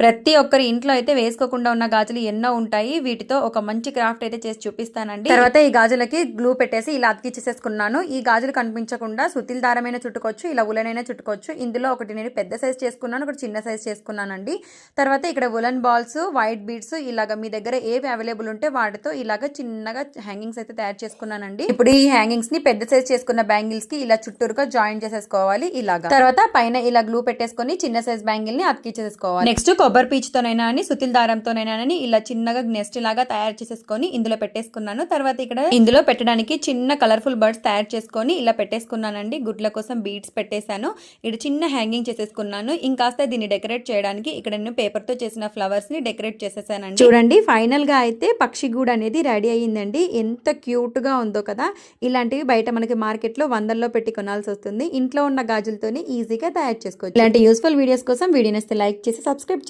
ప్రతి ఒక్కరి ఇంట్లో అయితే వేసుకోకుండా ఉన్న గాజులు ఎన్నో ఉంటాయి. వీటితో ఒక మంచి క్రాఫ్ట్ అయితే చేసి చూపిస్తానండి. తర్వాత ఈ గాజులకి గ్లూ పెట్టేసి ఇలా అతికిచ్చేసేసుకున్నాను ఈ గాజులు కనిపించకుండా సుతిల్ దారమైన చుట్టుకోవచ్చు ఇలా ఉలనైనా చుట్టుకోవచ్చు. ఇందులో ఒకటి నేను పెద్ద సైజ్ చేసుకున్నాను ఒకటి చిన్న సైజ్ చేసుకున్నానండి. తర్వాత ఇక్కడ ఉలన్ బాల్స్ వైట్ బీడ్స్ ఇలాగ మీ దగ్గర ఏవి అవైలబుల్ ఉంటే వాటితో ఇలాగ చిన్నగా హ్యాంగింగ్స్ అయితే తయారు చేసుకున్నానండి. ఇప్పుడు ఈ హ్యాంగింగ్స్ని పెద్ద సైజ్ చేసుకున్న బ్యాంగిల్స్కి ఇలా చుట్టూరుగా జాయిన్ చేసేసుకోవాలి ఇలాగా. తర్వాత పైన ఇలా గ్లూ పెట్టేసుకొని చిన్న సైజ్ బ్యాంగిల్ని అతికిచ్చేసుకోవాలి నెక్స్ట్ కొబ్బరి పీచుతోనైనా అని సుతిల్ దారంతోనైనా అని ఇలా చిన్నగా నెస్ట్ లాగా తయారు చేసేసుకొని ఇందులో పెట్టేసుకున్నాను. తర్వాత ఇక్కడ ఇందులో పెట్టడానికి చిన్న కలర్ఫుల్ బర్డ్స్ తయారు చేసుకొని ఇలా పెట్టేసుకున్నానండి. గుడ్ల కోసం బీడ్స్ పెట్టేశాను. ఇక్కడ చిన్న హ్యాంగింగ్ చేసేసుకున్నాను. ఇంకాస్త దీన్ని డెకరేట్ చేయడానికి ఇక్కడ నేను పేపర్తో చేసిన ఫ్లవర్స్ని డెకరేట్ చేసేసానండి. చూడండి ఫైనల్గా అయితే పక్షి గూడు అనేది రెడీ అయ్యిందండి. ఎంత క్యూట్గా ఉందో కదా. ఇలాంటివి బయట మనకి మార్కెట్లో వందల్లో పెట్టి కొనాల్సి వస్తుంది. ఇంట్లో ఉన్న గాజులతోని ఈజీగా తయారు చేసుకోవచ్చు. ఇలాంటి యూస్ఫుల్ వీడియోస్ కోసం వీడియో లైక్ చేసి సబ్స్క్రైబ్ చేసి